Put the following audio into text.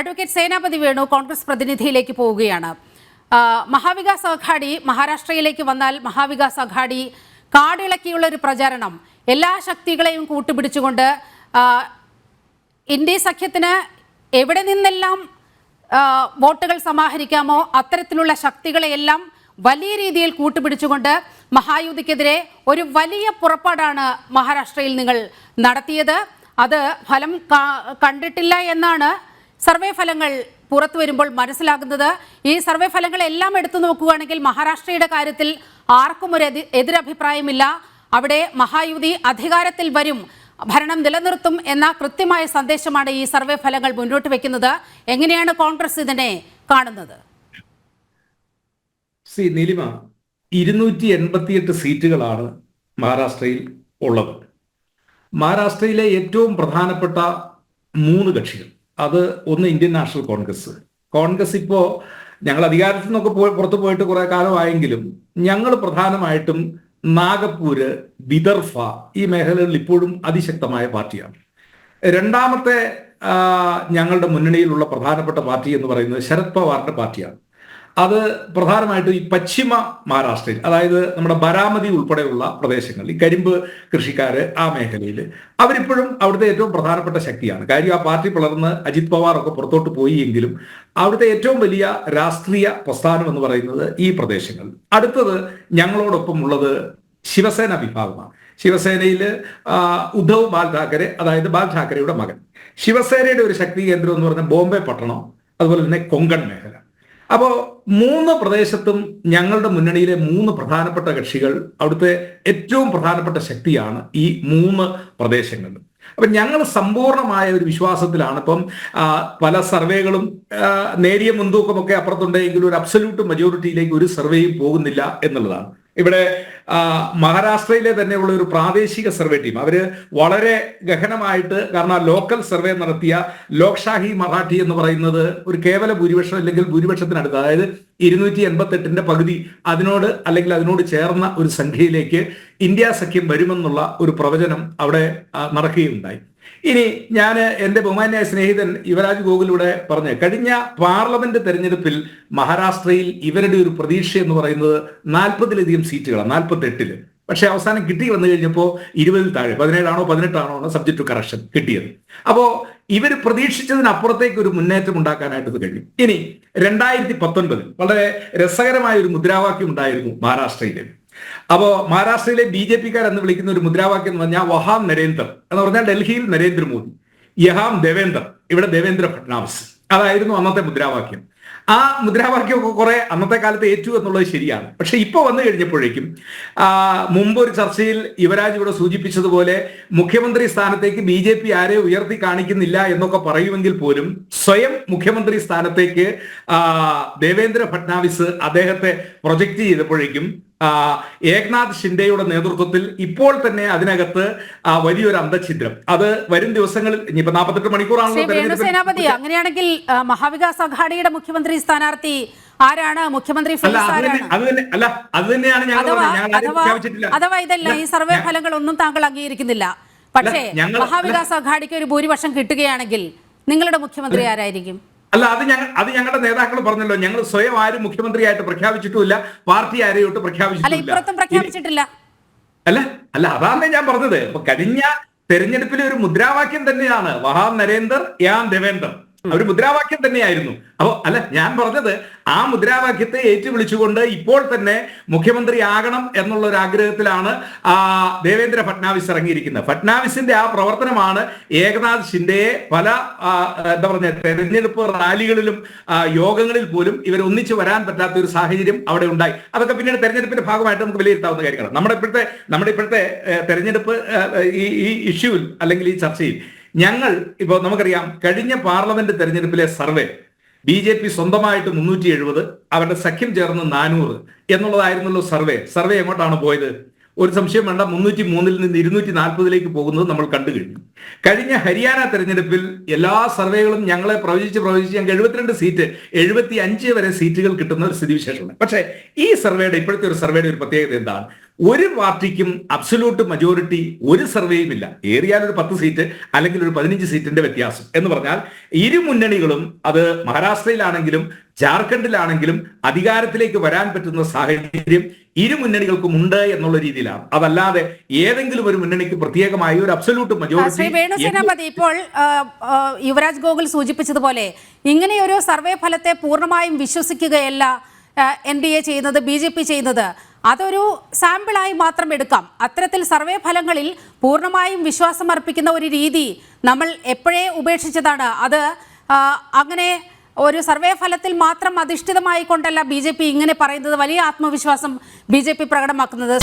Advocate Senapathi Venu Congress പ്രതിനിധിയിലേക്ക് പോവുകയാണ്. മഹാവികാസ് അഘാടി മഹാരാഷ്ട്രയിലേക്ക് വന്നാൽ മഹാവികാസ് അഘാടി കാടിളക്കിയുള്ള ഒരു പ്രചാരണം. എല്ലാ ശക്തികളെയും കൂട്ടുപിടിച്ചുകൊണ്ട് ഇന്ത്യ സഖ്യത്തിന് എവിടെ നിന്നെല്ലാം വോട്ടുകൾ സമാഹരിക്കാമോ അത്തരത്തിലുള്ള ശക്തികളെയെല്ലാം വലിയ രീതിയിൽ കൂട്ടുപിടിച്ചുകൊണ്ട് മഹായുതിക്കെതിരെ ഒരു വലിയ പുറപ്പാടാണ് മഹാരാഷ്ട്രയിൽ നിങ്ങൾ നടത്തിയത്. അത് ഫലം കണ്ടിട്ടില്ല എന്നാണ് സർവേ ഫലങ്ങൾ പുറത്തു വരുമ്പോൾ മനസ്സിലാകുന്നത് ഈ സർവേ ഫലങ്ങളെല്ലാം എടുത്തു നോക്കുകയാണെങ്കിൽ മഹാരാഷ്ട്രയുടെ കാര്യത്തിൽ ആർക്കും ഒരു എതി- എതിരഭിപ്രായമില്ല. അവിടെ മഹായുതി അധികാരത്തിൽ വരും ഭരണം നിലനിർത്തും എന്ന കൃത്യമായ സന്ദേശമാണ് ഈ സർവേ ഫലങ്ങൾ മുന്നോട്ട് വെക്കുന്നത്. എങ്ങനെയാണ് കോൺഗ്രസ് ഇതിനെ കാണുന്നത്? സി നീലിമ ഇരുന്നൂറ്റി എൺപത്തിയെട്ട് സീറ്റുകളാണ് മഹാരാഷ്ട്രയിൽ ഉള്ളത്. മഹാരാഷ്ട്രയിലെ ഏറ്റവും പ്രധാനപ്പെട്ട മൂന്ന് കക്ഷികൾ. അത് ഒന്ന് ഇന്ത്യൻ നാഷണൽ കോൺഗ്രസ്. കോൺഗ്രസ് ഇപ്പോൾ ഞങ്ങൾ അധികാരത്തിൽ നിന്നൊക്കെ പോയി പുറത്തു പോയിട്ട് കുറെ കാലമായെങ്കിലും ഞങ്ങൾ പ്രധാനമായിട്ടും നാഗപ്പൂര് വിദർഭ ഈ മേഖലകളിൽ ഇപ്പോഴും അതിശക്തമായ പാർട്ടിയാണ്. രണ്ടാമത്തെ ഞങ്ങളുടെ മുന്നണിയിലുള്ള പ്രധാനപ്പെട്ട പാർട്ടി എന്ന് പറയുന്നത് ശരത് പവാറിന്റെ പാർട്ടിയാണ്. അത് പ്രധാനമായിട്ടും ഈ പശ്ചിമ മഹാരാഷ്ട്രയിൽ അതായത് നമ്മുടെ ബരാമതി ഉൾപ്പെടെയുള്ള പ്രദേശങ്ങൾ ഈ കരിമ്പ് കൃഷിക്കാര് ആ മേഖലയിൽ അവരിപ്പോഴും അവിടുത്തെ ഏറ്റവും പ്രധാനപ്പെട്ട ശക്തിയാണ്. കാര്യം ആ പാർട്ടി പിളർന്ന് അജിത് പവാർ ഒക്കെ പുറത്തോട്ട് പോയി എങ്കിലും അവിടുത്തെ ഏറ്റവും വലിയ രാഷ്ട്രീയ പ്രസ്ഥാനം എന്ന് പറയുന്നത് ഈ പ്രദേശങ്ങൾ. അടുത്തത് ഞങ്ങളോടൊപ്പം ഉള്ളത് ശിവസേന വിഭാഗമാണ്. ശിവസേനയിൽ ഉദ്ധവ് ബാൽ ഠാക്കറെ അതായത് ബാൽ ഠാക്കറെയുടെ മകൻ. ശിവസേനയുടെ ഒരു ശക്തി കേന്ദ്രം എന്ന് പറഞ്ഞാൽ ബോംബെ പട്ടണം അതുപോലെ തന്നെ കൊങ്കൺ മേഖല. അപ്പോൾ മൂന്ന് പ്രദേശത്തും ഞങ്ങളുടെ മുന്നണിയിലെ മൂന്ന് പ്രധാനപ്പെട്ട കക്ഷികൾ അവിടുത്തെ ഏറ്റവും പ്രധാനപ്പെട്ട ശക്തിയാണ് ഈ മൂന്ന് പ്രദേശങ്ങളിൽ. അപ്പൊ ഞങ്ങൾ സമ്പൂർണമായ ഒരു വിശ്വാസത്തിലാണ്. ഇപ്പം പല സർവേകളും നേരിയ മുൻതൂക്കമൊക്കെ അപ്പുറത്തുണ്ടെങ്കിലും ഒരു അബ്സല്യൂട്ട് മജോറിറ്റിയിലേക്ക് ഒരു സർവേയും പോകുന്നില്ല എന്നുള്ളതാണ്. ഇവിടെ മഹാരാഷ്ട്രയിലെ തന്നെയുള്ള ഒരു പ്രാദേശിക സർവേ ടീം. അവർ വളരെ ഗഹനമായിട്ട് കാരണം ലോക്കൽ സർവേ നടത്തിയ ലോക്ഷാഹി മറാഠി എന്ന് പറയുന്നത് ഒരു കേവല ഭൂരിപക്ഷം അല്ലെങ്കിൽ ഭൂരിപക്ഷത്തിനടുത്ത് അതായത് ഇരുന്നൂറ്റി എൺപത്തി എട്ടിന്റെ പകുതി അതിനോട് അല്ലെങ്കിൽ അതിനോട് ചേർന്ന ഒരു സംഖ്യയിലേക്ക് ഇന്ത്യ സഖ്യം വരുമെന്നുള്ള ഒരു പ്രവചനം അവിടെ നടക്കുകയുണ്ടായി. ഇനി ഞാൻ എന്റെ ബഹുമാന്യ സ്നേഹിതൻ യുവരാജ് ഗോകുലൂടെ പറഞ്ഞ കഴിഞ്ഞ പാർലമെന്റ് തെരഞ്ഞെടുപ്പിൽ മഹാരാഷ്ട്രയിൽ ഇവരുടെ ഒരു പ്രതീക്ഷ എന്ന് പറയുന്നത് നാൽപ്പതിലധികം സീറ്റുകളാണ് നാൽപ്പത്തി എട്ടിൽ പക്ഷെ അവസാനം കിട്ടി വന്നു കഴിഞ്ഞപ്പോൾ ഇരുപതിൽ താഴെ പതിനേഴാണോ പതിനെട്ടാണോ സബ്ജക്ട് ടു കറക്ഷൻ കിട്ടിയത്. അപ്പോ ഇവർ പ്രതീക്ഷിച്ചതിനപ്പുറത്തേക്ക് ഒരു മുന്നേറ്റം ഉണ്ടാക്കാനായിട്ട് കഴിഞ്ഞു. ഇനി രണ്ടായിരത്തി പത്തൊൻപതിൽ വളരെ രസകരമായ ഒരു മുദ്രാവാക്യം ഉണ്ടായിരുന്നു മഹാരാഷ്ട്രയിൽ അപ്പോ മഹാരാഷ്ട്രയിലെ ബി ജെ പിക്കാർ എന്ന് വിളിക്കുന്ന ഒരു മുദ്രാവാക്യം എന്ന് പറഞ്ഞാൽ വഹാം നരേന്ദർ എന്ന് പറഞ്ഞാൽ ഡൽഹിയിൽ നരേന്ദ്രമോദി യഹാം ദേവേന്ദർ ഇവിടെ ദേവേന്ദ്ര ഫട്നാവിസ്. അതായിരുന്നു അന്നത്തെ മുദ്രാവാക്യം. ആ മുദ്രാവാക്യമൊക്കെ കുറെ അന്നത്തെ കാലത്ത് ഏറ്റു എന്നുള്ളത് ശരിയാണ്. പക്ഷെ ഇപ്പൊ വന്നു കഴിഞ്ഞപ്പോഴേക്കും മുമ്പ് ഒരു ചർച്ചയിൽ യുവരാജ് ഇവിടെ സൂചിപ്പിച്ചതുപോലെ മുഖ്യമന്ത്രി സ്ഥാനത്തേക്ക് ബി ജെ പി ആരെ ഉയർത്തി കാണിക്കുന്നില്ല എന്നൊക്കെ പറയുമെങ്കിൽ പോലും സ്വയം മുഖ്യമന്ത്രി സ്ഥാനത്തേക്ക് ദേവേന്ദ്ര ഫട്നാവിസ് അദ്ദേഹത്തെ പ്രൊജക്ട് ചെയ്തപ്പോഴേക്കും ഏക്നാഥ് ഷിൻഡെയുടെ നേതൃത്വത്തിൽ ഇപ്പോൾ തന്നെ അതിനകത്ത് വലിയൊരു അന്തഛിദ്രം. അത് വരും ദിവസങ്ങളിൽ ഇനിയിപ്പോ നാൽപ്പത്തെട്ട് മണിക്കൂറാണല്ലോ സേനാപതി അങ്ങനെയാണെങ്കിൽ മഹാവികാസ് അഘാടിയുടെ മുഖ്യമന്ത്രി സ്ഥാനാർത്ഥി ആരാണ്? മുഖ്യമന്ത്രി അഥവാ ഇതല്ല ഈ സർവേ ഫലങ്ങൾ ഒന്നും താങ്കൾ അംഗീകരിക്കുന്നില്ല. പക്ഷേ മഹാവികാസ് അഘാടിക്ക് ഒരു ഭൂരിപക്ഷം കിട്ടുകയാണെങ്കിൽ നിങ്ങളുടെ മുഖ്യമന്ത്രി ആരായിരിക്കും? അല്ല അത് ഞങ്ങൾ അത് ഞങ്ങളുടെ നേതാക്കൾ പറഞ്ഞല്ലോ ഞങ്ങൾ സ്വയം ആരും മുഖ്യമന്ത്രിയായിട്ട് പ്രഖ്യാപിച്ചിട്ടുമില്ല പാർട്ടി ആരെയോട്ട് പ്രഖ്യാപിച്ചിട്ടില്ല. അല്ല അല്ല അതാണ് ഞാൻ പറഞ്ഞത്. ഇപ്പൊ കഴിഞ്ഞ തെരഞ്ഞെടുപ്പിലെ ഒരു മുദ്രാവാക്യം തന്നെയാണ് വഹാം നരേന്ദർ യാം ദേവേന്ദർ. ഒരു മുദ്രാവാക്യം തന്നെയായിരുന്നു. അപ്പൊ അല്ല ഞാൻ പറഞ്ഞത് ആ മുദ്രാവാക്യത്തെ ഏറ്റുവിളിച്ചുകൊണ്ട് ഇപ്പോൾ തന്നെ മുഖ്യമന്ത്രി ആകണം എന്നുള്ള ഒരു ആഗ്രഹത്തിലാണ് ദേവേന്ദ്ര ഫട്നാവിസ് ഇറങ്ങിയിരിക്കുന്നത്. ഫട്നാവിസിന്റെ ആ പ്രവർത്തനമാണ് ഏകനാഥ് ഷിൻഡെയെ പല എന്താ പറഞ്ഞ തെരഞ്ഞെടുപ്പ് റാലികളിലും യോഗങ്ങളിൽ പോലും ഇവർ ഒന്നിച്ചു വരാൻ പറ്റാത്ത ഒരു സാഹചര്യം അവിടെ ഉണ്ടായി. അതൊക്കെ പിന്നീട് തെരഞ്ഞെടുപ്പിന്റെ ഭാഗമായിട്ട് നമുക്ക് വിലയിരുത്താവുന്ന കാര്യങ്ങളാണ്. നമ്മുടെ ഇപ്പോഴത്തെ നമ്മുടെ ഇപ്പോഴത്തെ തെരഞ്ഞെടുപ്പ് ഈ ഇഷ്യൂവിൽ അല്ലെങ്കിൽ ഈ ചർച്ചയിൽ ഞങ്ങൾ ഇപ്പോൾ നമുക്കറിയാം കഴിഞ്ഞ പാർലമെന്റ് തെരഞ്ഞെടുപ്പിലെ സർവേ ബി ജെ പി സ്വന്തമായിട്ട് മുന്നൂറ്റി എഴുപത് അവരുടെ സഖ്യം ചേർന്ന് നാനൂറ് എന്നുള്ളതായിരുന്നല്ലോ സർവേ. സർവേ എങ്ങോട്ടാണ് പോയത്? ഒരു സംശയം വേണ്ട മുന്നൂറ്റി മൂന്നിൽ നിന്ന് ഇരുന്നൂറ്റി നാൽപ്പതിലേക്ക് പോകുന്നത് നമ്മൾ കണ്ടു കഴിഞ്ഞു. കഴിഞ്ഞ ഹരിയാന തെരഞ്ഞെടുപ്പിൽ എല്ലാ സർവേകളും ഞങ്ങളെ പ്രവചിച്ച് പ്രവചിച്ച് ഞങ്ങൾക്ക് എഴുപത്തിരണ്ട് സീറ്റ് എഴുപത്തി അഞ്ച് വരെ സീറ്റുകൾ കിട്ടുന്ന ഒരു സ്ഥിതിവിശേഷമാണ് പക്ഷേ ഈ സർവേയുടെ ഇപ്പോഴത്തെ ഒരു സർവേയുടെ ഒരു പ്രത്യേകത എന്താണ്? ഒരു പാർട്ടിക്കും അബ്സല്യൂട്ട് മജോറിറ്റി ഒരു സർവേയും ഇല്ല. ഏറിയാൽ ഒരു പത്ത് സീറ്റ് അല്ലെങ്കിൽ ഒരു പതിനഞ്ച് സീറ്റിന്റെ വ്യത്യാസം. എന്ന് പറഞ്ഞാൽ ഇരു മുന്നണികളും അത് മഹാരാഷ്ട്രയിലാണെങ്കിലും ജാർഖണ്ഡിലാണെങ്കിലും അധികാരത്തിലേക്ക് വരാൻ പറ്റുന്ന സാഹചര്യം ഇരു മുന്നണികൾക്കും ഉണ്ട് എന്നുള്ള രീതിയിലാണ്. അതല്ലാതെ ഏതെങ്കിലും ഒരു മുന്നണിക്ക് പ്രത്യേകമായി ഒരു അബ്സല്യൂട്ട് മജോറിറ്റി വേണുസേനാപതി ഇപ്പോൾ യുവരാജ് ഗോകുൽ സൂചിപ്പിച്ചതുപോലെ ഇങ്ങനെയൊരു സർവേ ഫലത്തെ പൂർണമായും വിശ്വസിക്കുകയല്ല. എൻ ഡി എ ചെയ്യുന്നത് ബി ജെ പി ചെയ്യുന്നത്. അതൊരു സാമ്പിളായി മാത്രം എടുക്കാം. അത്തരത്തിൽ സർവേ ഫലങ്ങളിൽ പൂർണമായും വിശ്വാസം അർപ്പിക്കുന്ന ഒരു രീതി നമ്മൾ എപ്പോഴേ ഉപേക്ഷിച്ചതാണ്. അത് അങ്ങനെ ഒരു സർവേ ഫലത്തിൽ മാത്രം അധിഷ്ഠിതമായി കൊണ്ടല്ല ബി ഇങ്ങനെ പറയുന്നത്. വലിയ ആത്മവിശ്വാസം ബി പ്രകടമാക്കുന്നത്.